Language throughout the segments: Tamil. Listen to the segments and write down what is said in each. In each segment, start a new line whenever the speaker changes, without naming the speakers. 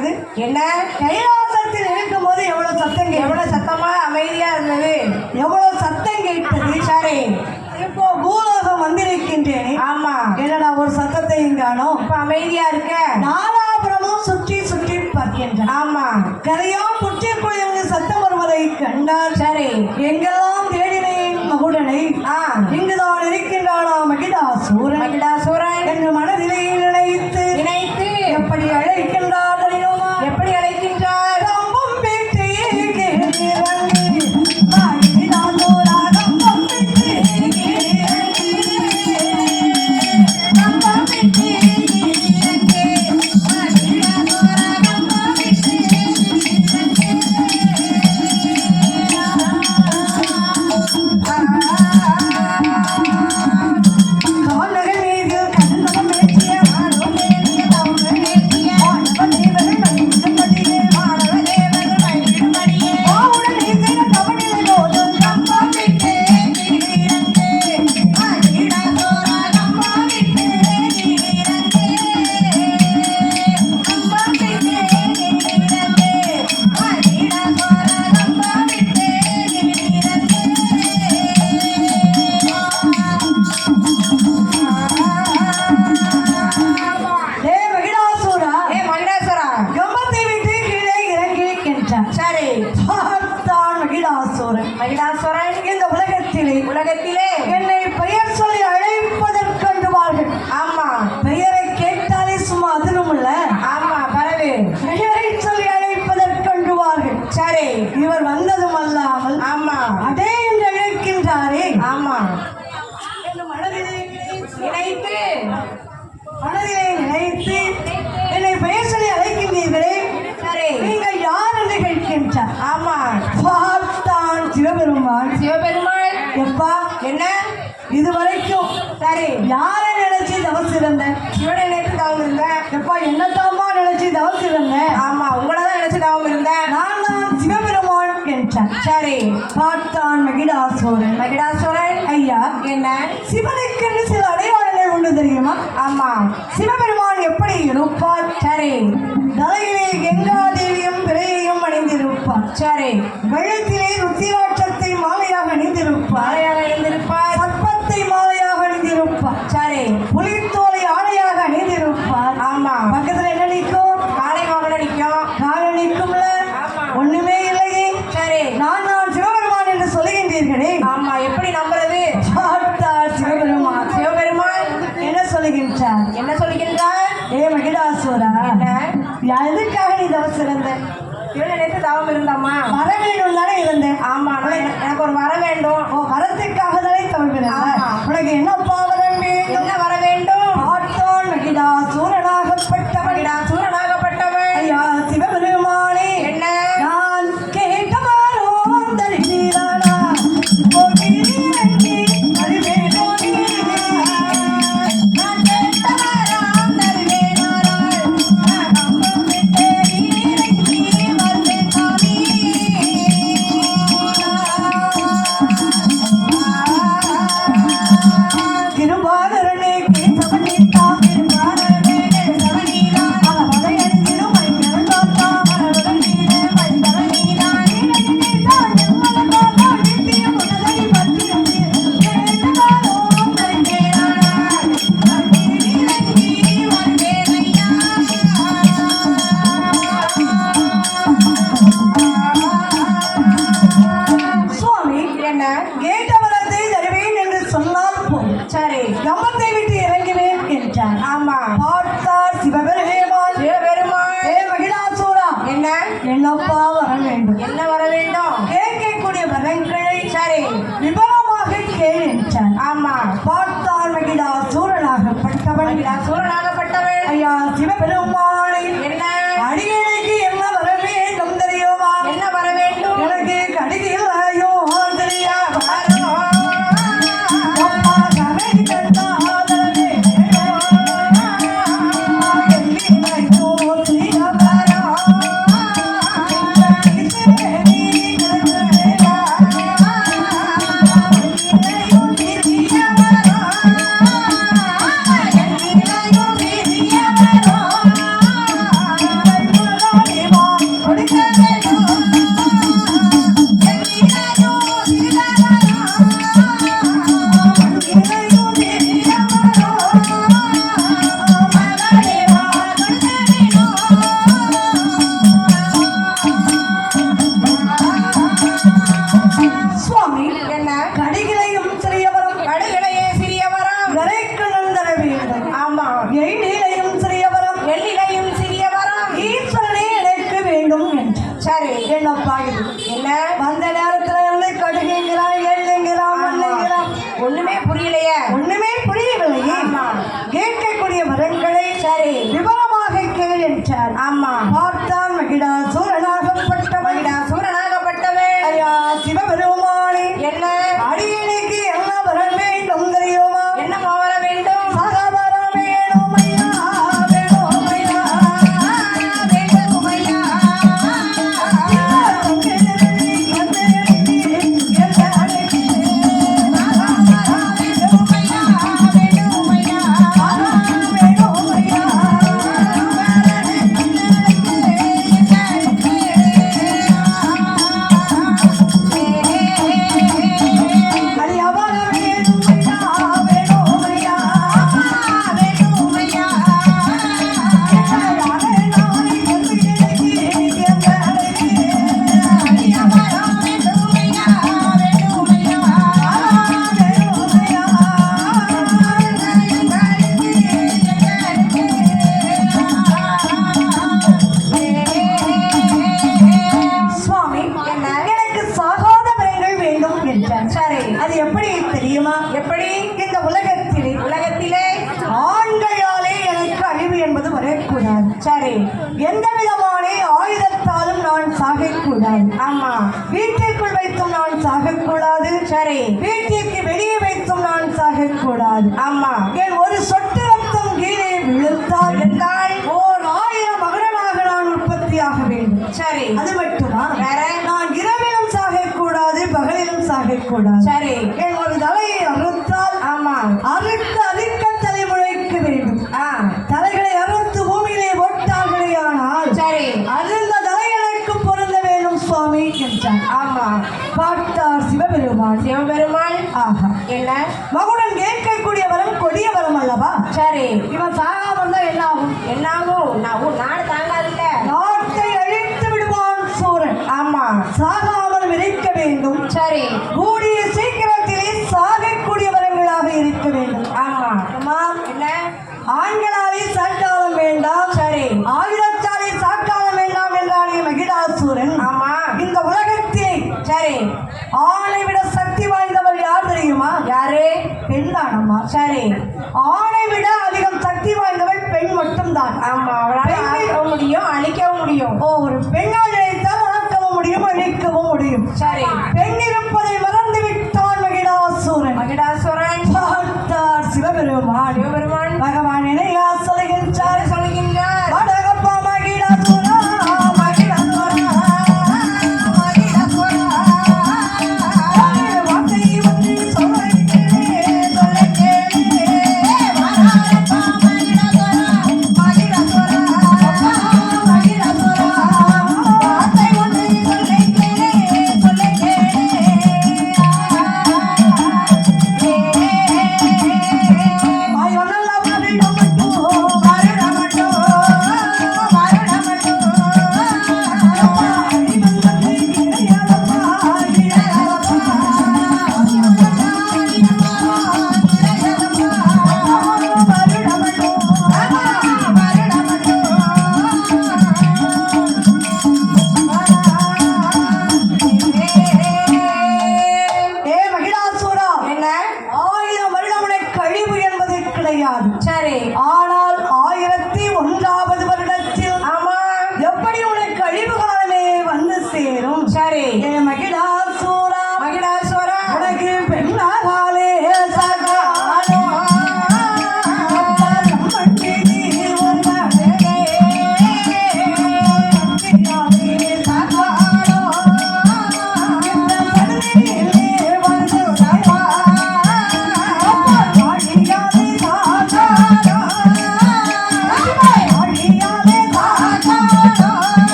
இது
என்ன?
கைலாசத்தில் இருக்கும்போது எவ்வளவு சத்தம்
எவ்வளவு சத்தமா அமைதியா இருந்தது?
எவ்வளவு சத்தம் கேட்டது
சரி?
இப்போ பூலோகம் வந்திருக்கின்றேனே.
ஆமா.
என்னடா ஒரு சத்தத்தையும் காணோம்
இப்ப அமைதியா இருக்க.
நாலாபுரமும் சுற்றி சுற்றி பார்க்கின்றான்.
ஆமா.
கரையாம் புற்றிற்குள் இருந்து சத்தம் வருவதை கண்டார்
சரி
எங்கெல்லாம் தேடினேன் மகுடனை? இங்குதான் இருக்கின்றானா மகிடாசூரன்
மகிடாசுரன்
என்று மனதிலே சிவபெருமான்.
சிவபெருமாள்.
எப்பா
என்ன?
இதுவரைக்கும்
சரி.
யாரை நினைச்சு தவஸ் இருந்தேன்
சிவனை நினைத்து தவம் இருந்தேன்
எப்பா என்னத்தாம்மா நினைச்சு தவஸ் இருந்தேன்
ஆமா உங்களை தான் நினைச்சு தவம் இருந்தேன்
நான் தான் சிவபெருமான் என்றான்.
சரி.
பார்த்தான் மகிடாசோரன்.
மகிடாசுரன்
ஐயா
என்ன?
சிவனுக்கென்று சில அடையாளங்கள் உண்டு தெரியுமா?
ஆமா.
சிவபெருமான் எப்படி இருப்பார்?
சரி.
தலையிலே அணிந்திருப்பார்
சரி
வெள்ளத்திலே ருத்திராட்சத்தை மாலையாக அணிந்திருப்பார்.
மாலையாக எழுந்திருப்பார்
திருவாரூரனே கேட்டவரத்தை தருவேன் என்று சொன்னால் போதும்.
சரி.
கம்பத்தை விட்டு இறங்குவேன் என்றார்.
ஆமா.
பார்த்தார் சிவபெருமான்.
சிவபெருமாள்
ஏ மகிழாசூரா.
என்ன?
என்னப்பா வர வேண்டும்.
என்ன வர வேண்டும்?
கேட்கக்கூடிய வரங்களை
சரி.
விவரமாக கேள் என்றார்.
ஆமா.
பார்த்தார் மகிழாசூரனாகப்பட்டவன்.
மகிடாசுரனாகப்பட்டவன்
ஐயா சிவபெருமானை
என்ன?
அடியனுக்கு என்ன வர வேண்டும் தெரியுமா?
என்ன வர வேண்டும்?
எனக்கு கடிதில் Padre, de வருகின்றார்
சரி
அது எப்படி தெரியுமா?
எப்படி?
இந்த உலகத்திலே
உலகத்திலே
ஆண்களாலே எனக்கு அழிவு என்பது வரக்கூடாது.
சரி
எந்த விதமான ஆயுதத்தாலும் நான் சாகக்கூடாது.
ஆமா
வீட்டிற்குள் வைத்தும் நான் சாகக்கூடாது.
சரி
வீட்டிற்கு வெளியே வைத்தும் நான் சாகக்கூடாது.
ஆமா
என் ஒரு சொட்டு ரத்தம் கீழே விழுத்தால்
என்றால்
ஓர் ஆயிரம் மகனாக நான் உற்பத்தியாக வேண்டும்.
சரி
அது மட்டும் கூடாது
சரி.
ஒரு தலையை அறுத்தால்
ஆமா.
அறுத்து அதிர்க்க தலைமுறைக்கு வேண்டும். தலைகளை அறுத்து பூமியிலே போட்டார்களே ஆனால்
சரி.
அருந்த தலைகளுக்கு பொருந்த வேண்டும் சுவாமி என்றார்
ஆமா.
பார்த்தார் சிவபெருமான்.
சிவபெருமான்.
ஆஹா.
என்ன?
மகுட
சரி.
ஆணை விட அதிகம் சக்தி வாய்ந்தவள் பெண் மட்டும்தான்.
ஆமா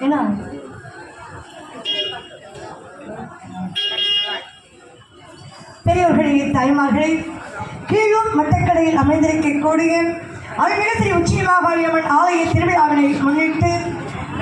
என்ன?
பெரியவர்களே தாய்மார்களே கீழூர் மட்டக்கடையில் அமைந்திருக்கக்கூடிய அருள்மிகு ஸ்ரீ உச்சிமாபாளியம்மன் ஆலய திருவிழாவினை முன்னிட்டு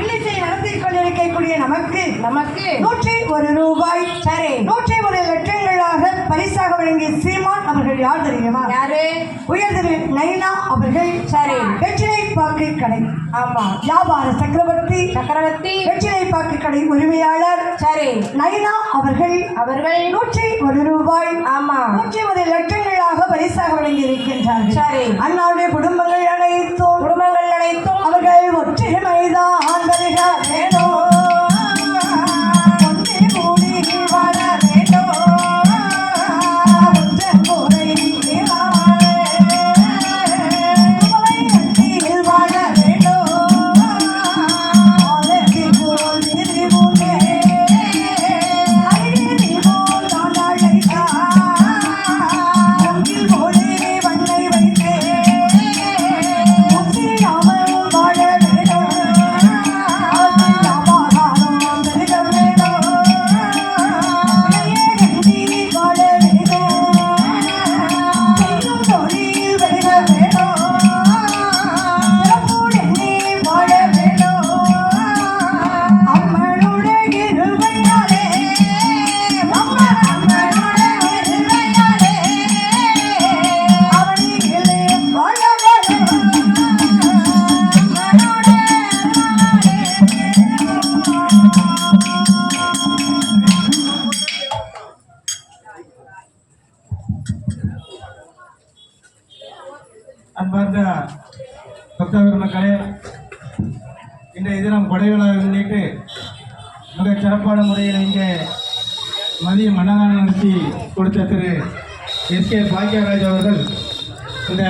இல்லத்தை நடத்தி கொண்டிருக்கக்கூடிய நமக்கு
நமக்கு
நூற்றி ஒரு ரூபாய்
சரி
நூற்றி ஒரு லட்சங்களாக வழங்கிய சீமான் அவர்கள் யார் தெரியுமா?
யாரு?
உயர்திரு நைனா அவர்கள்.
சரி.
வெற்றிலை பாக்கு கடை.
ஆமா.
வியாபார சக்கரவர்த்தி.
சக்கரவர்த்தி.
வெற்றிலை பாக்கு கடை உரிமையாளர்.
சரி.
நைனா அவர்கள்.
அவர்கள்.
நூற்றி ஒரு ரூபாய்.
ஆமா.
நூற்றி ஒரு லட்சங்களாக பரிசாக வழங்கி இருக்கின்றார்கள்
சரி.
அண்ணாவுடைய குடும்பங்கள் அனைத்தும்
குடும்பங்கள் அனைத்தும்
அவர்கள் ஒற்றுமைதான்.
சிறப்பான முறையில் இங்கே மதிய மன்னதானம் நடத்தி கொடுத்த திரு எஸ் கே பாக்யராஜ் அவர்கள். இந்த